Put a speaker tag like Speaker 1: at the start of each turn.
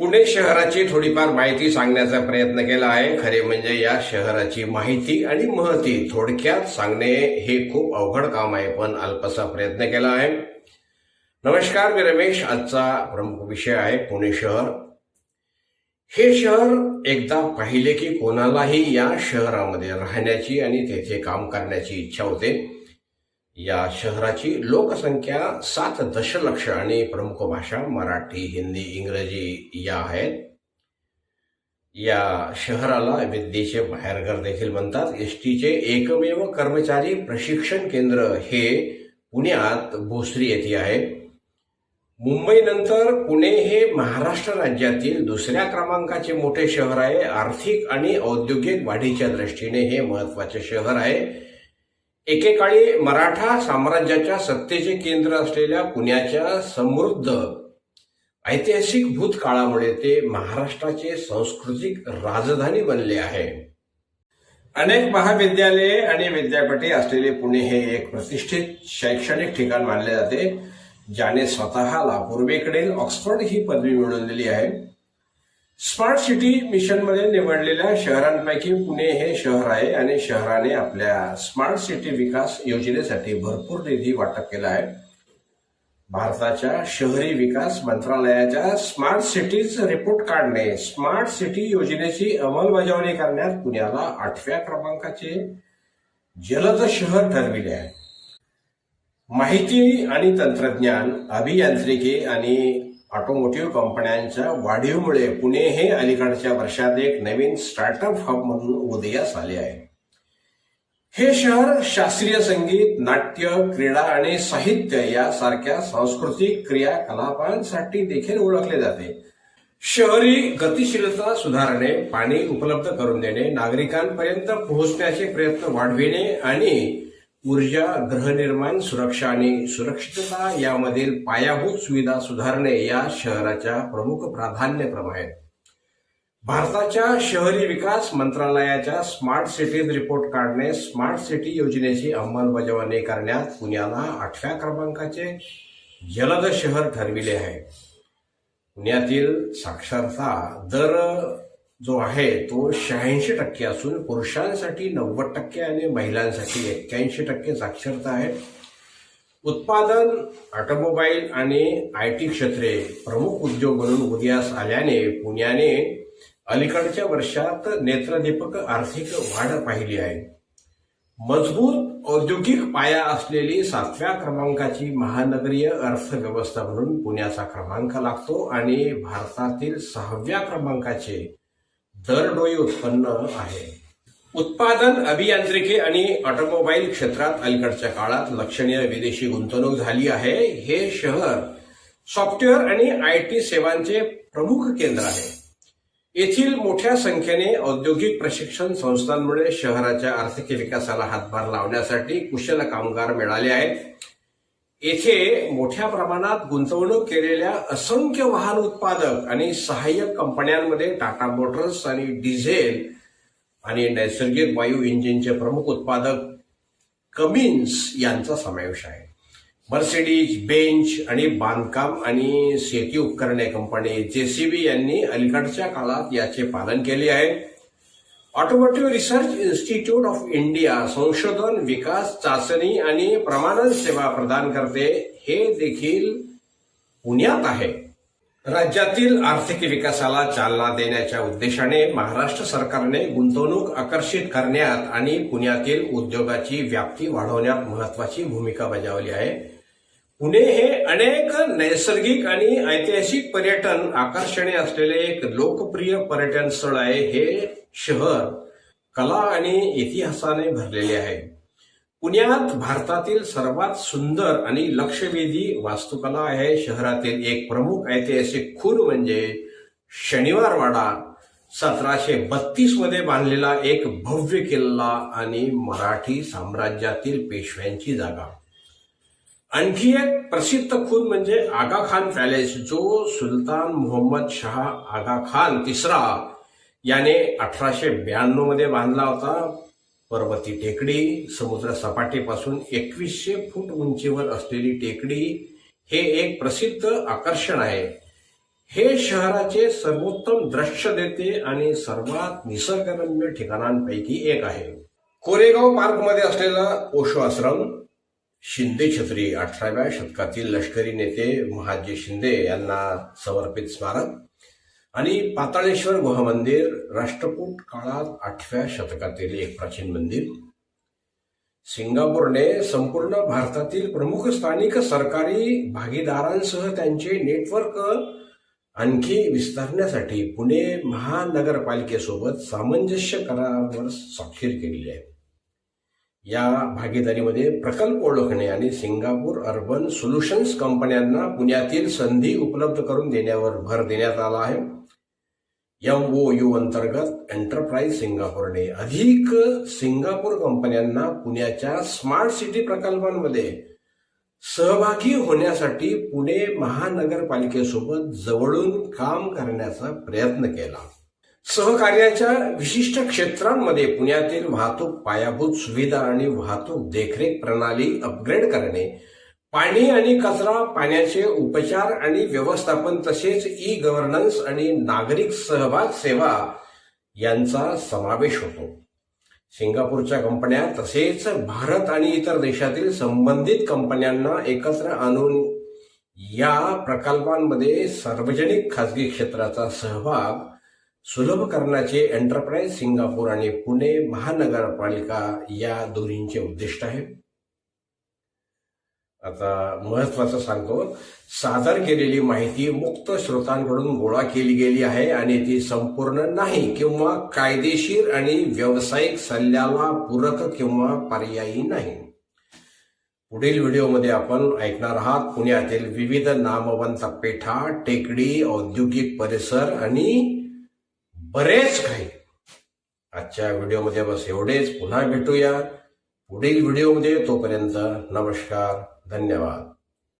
Speaker 1: पुणे शहराची थोडीफार माहिती सांगण्याचा प्रयत्न केला आहे. खरे म्हणजे या शहराची माहिती आणि महती थोडक्यात सांगणे हे खूप अवघड काम आहे पण अल्पसा प्रयत्न केला आहे. नमस्कार मी रमेश. आजचा प्रमुख विषय आहे पुणे शहर. हे शहर एकदा पाहिले की कोणालाही या शहरामध्ये राहण्याची आणि तेथे काम करण्याची इच्छा होते. या शहराची लोकसंख्या सात दशलक्ष आणि प्रमुख भाषा मराठी हिंदी इंग्रजी या आहेत. या शहराला विद्येचे बाहेरघर देखील म्हणतात. एस टीचे एकमेव कर्मचारी प्रशिक्षण केंद्र हे पुण्यात भोसरी येथे आहे. मुंबईनंतर पुणे हे महाराष्ट्र राज्यातील दुसऱ्या क्रमांकाचे मोठे शहर आहे. आर्थिक आणि औद्योगिक वाढीच्या दृष्टीने हे महत्त्वाचे शहर आहे. एकेकाळी मराठा साम्राज्याच्या सत्तेचे केंद्र असलेल्या पुण्याच्या समृद्ध ऐतिहासिक भूतकाळामुळे ते महाराष्ट्राचे सांस्कृतिक राजधानी बनले आहे. अनेक महाविद्यालये आणि विद्यापीठे असलेले पुणे हे एक प्रतिष्ठित शैक्षणिक ठिकाण मानले जाते ज्याने स्वतःला पूर्वेकडील ऑक्सफर्ड ही पदवी मिळवलेली आहे. स्मार्ट सिटी मिशनमध्ये निवडलेल्या शहरांपैकी पुणे हे शहर आहे आणि शहराने आपल्या स्मार्ट सिटी विकास योजनेसाठी भरपूर निधी वाटप केला आहे. भारताच्या शहरी विकास मंत्रालयाच्या स्मार्ट सिटीज रिपोर्ट काढणे स्मार्ट सिटी योजनेची अंमलबजावणी करण्यात पुण्याला आठव्या क्रमांकाचे जलद शहर ठरविले आहे. माहिती आणि तंत्रज्ञान अभियांत्रिकी आणि ऑटोमोटिव्ह कंपन्यांच्या वाढीवमुळे पुणे हे अलीकडच्या वर्षात एक नवीन स्टार्टअप हब म्हणून उदयास आले आहे. हे शहर शास्त्रीय संगीत नाट्य क्रीडा आणि साहित्य यासारख्या सांस्कृतिक क्रियाकलापांसाठी देखील ओळखले जाते. शहरी गतिशीलता सुधारणे पाणी उपलब्ध करून देणे नागरिकांपर्यंत पोहोचण्याचे प्रयत्न वाढविणे आणि ऊर्जा गृहनिर्माण सुरक्षा आणि सुरक्षितता यामधील पायाभूत सुविधा सुधारणे या शहराच्या प्रमुख प्राधान्यक्रम आहेत. भारताच्या शहरी विकास मंत्रालयाच्या स्मार्ट सिटीज रिपोर्ट काढणे स्मार्ट सिटी योजनेची अंमलबजावणी करण्यात पुण्याला आठव्या क्रमांकाचे जलद शहर ठरविले आहे. पुण्यातील साक्षरता दर जो आहे तो शहाऐंशी टक्के असून पुरुषांसाठी नव्वद टक्के आणि महिलांसाठी एक्क्याऐंशी टक्के साक्षरता आहे. उत्पादन ऑटोमोबाईल आणि आय टी क्षेत्रे प्रमुख उद्योग म्हणून उदयास आल्याने पुण्याने अलीकडच्या वर्षात नेत्रदीपक आर्थिक वाढ पाहिली आहे. मजबूत औद्योगिक पाया असलेली सातव्या क्रमांकाची महानगरीय अर्थव्यवस्था म्हणून पुण्याचा क्रमांक लागतो आणि भारतातील सहाव्या क्रमांकाचे दरडोई उत्पन्न आहे. उत्पादन अभियांत्रिकी आणि ऑटोमोबाईल क्षेत्रात अलीकडच्या काळात लक्षणीय विदेशी गुंतवणूक झाली आहे. हे शहर सॉफ्टवेअर आणि आय टी सेवांचे प्रमुख केंद्र आहे. येथील मोठ्या संख्येने औद्योगिक प्रशिक्षण संस्थांमुळे शहराच्या आर्थिक विकासाला हातभार लावण्यासाठी कुशल कामगार मिळाले आहेत. येथे मोठ्या प्रमाणात गुंतवणूक केलेल्या असंख्य वाहन उत्पादक आणि सहाय्यक कंपन्यांमध्ये टाटा मोटर्स आणि डिझेल आणि नैसर्गिक वायू इंजिनचे प्रमुख उत्पादक कमिन्स यांचा समावेश आहे. मर्सिडीज बेंच आणि बांधकाम आणि शेती उपकरणे कंपनी जेसीबी यांनी अलीकडच्या काळात याचे पालन केले आहे. Automotive research institute of India संशोधन विकास चाचणी आणि प्रमाणन सेवा प्रदान करते. हे देखील पुण्यात आहे. राज्यातील आर्थिक विकासाला चालना देण्याच्या उद्देशाने महाराष्ट्र सरकारने गुंतवणूक आकर्षित करण्यात आणि पुण्यातील उद्योगाची व्याप्ती वाढवण्यात महत्वाची भूमिका बजावली आहे. पुणे हे अनेक नैसर्गिक आणि ऐतिहासिक पर्यटन आकर्षणे असलेले एक लोकप्रिय पर्यटन स्थळ आहे हे शहर कला आणि इतिहासाने भरलेले आहे. पुण्यात भारतातील सर्वात सुंदर आणि लक्षवेधी वास्तुकला आहे शहरातील एक प्रमुख ऐतिहासिक खून म्हणजे शनिवारवाडा. सतराशे बत्तीसमध्ये बांधलेला एक भव्य किल्ला आणि मराठी साम्राज्यातील पेशव्यांची जागा. आणखी एक प्रसिद्ध खून म्हणजे आगा खान पॅलेस जो सुलतान मोहम्मद शहा आगा खान तिसरा याने अठराशे ब्याण्णवमध्ये बांधला होता. पर्वती टेकडी समुद्र सपाटीपासून एकवीसशे फूट उंचीवर असलेली टेकडी हे एक प्रसिद्ध आकर्षण आहे. हे शहराचे सर्वोत्तम दृश्य देते आणि सर्वात निसर्गरम्य ठिकाणांपैकी एक आहे. कोरेगाव पार्कमध्ये असलेला ओशो आश्रम शिंदे छत्री अठराव्या शतकातील लष्करी नेते महाजी शिंदे यांना समर्पित स्मारक आणि पाताळेश्वर गुहा मंदिर राष्ट्रकूट काळात आठव्या शतकातील एक प्राचीन मंदिर. सिंगापूरने संपूर्ण भारतातील प्रमुख स्थानिक सरकारी भागीदारांसह त्यांचे नेटवर्क आणखी विस्तारण्यासाठी पुणे महानगरपालिकेसोबत सामंजस्य करारावर स्वाक्षरी केलेली आहे. या भागीदारीमध्ये प्रकल्प ओळखणे आणि सिंगापूर अर्बन सोल्युशन्स कंपन्यांना पुण्यातील संधी उपलब्ध करून देण्यावर भर देण्यात आला आहे. एम ओ यू अंतर्गत एंटरप्राइज सिंगापूरने अधिक सिंगापूर कंपन्यांना पुण्याच्या स्मार्ट सिटी प्रकल्पांमध्ये सहभागी होण्यासाठी पुणे महानगरपालिकेसोबत जवळून काम करण्याचा प्रयत्न केला. सहकार्याच्या विशिष्ट क्षेत्रांमध्ये पुण्यातील वाहतूक पायाभूत सुविधा आणि वाहतूक देखरेख प्रणाली अपग्रेड करणे पाणी आणि कचरा पाण्याचे उपचार आणि व्यवस्थापन तसेच ई गव्हर्नन्स आणि नागरिक सहभाग सेवा यांचा समावेश होतो. सिंगापूरच्या कंपन्या तसेच भारत आणि इतर देशातील संबंधित कंपन्यांना एकत्र आणून या प्रकल्पांमध्ये सार्वजनिक खाजगी क्षेत्राचा सहभाग सुलभ करण्याचे एंटरप्राइज सिंगापूर आणि पुणे महानगरपालिका या दोन्हींचे उद्दिष्ट आहे. आता महत्वाचं सांगतो सादर केलेली माहिती मुक्त स्रोतांकडून गोळा केली गेली आहे आणि ती संपूर्ण नाही किंवा कायदेशीर आणि व्यावसायिक सल्ल्याला पूरक किंवा पर्यायी नाही. पुढील व्हिडिओमध्ये आपण ऐकणार आहात पुण्यातील विविध नामवंत पेठा टेकडी औद्योगिक परिसर आणि बरेच काही. आजच्या व्हिडिओमध्ये बस एवढेच. पुन्हा भेटूया. पुढील व्हिडिओमध्ये तोपर्यंत नमस्कार. धन्यवाद.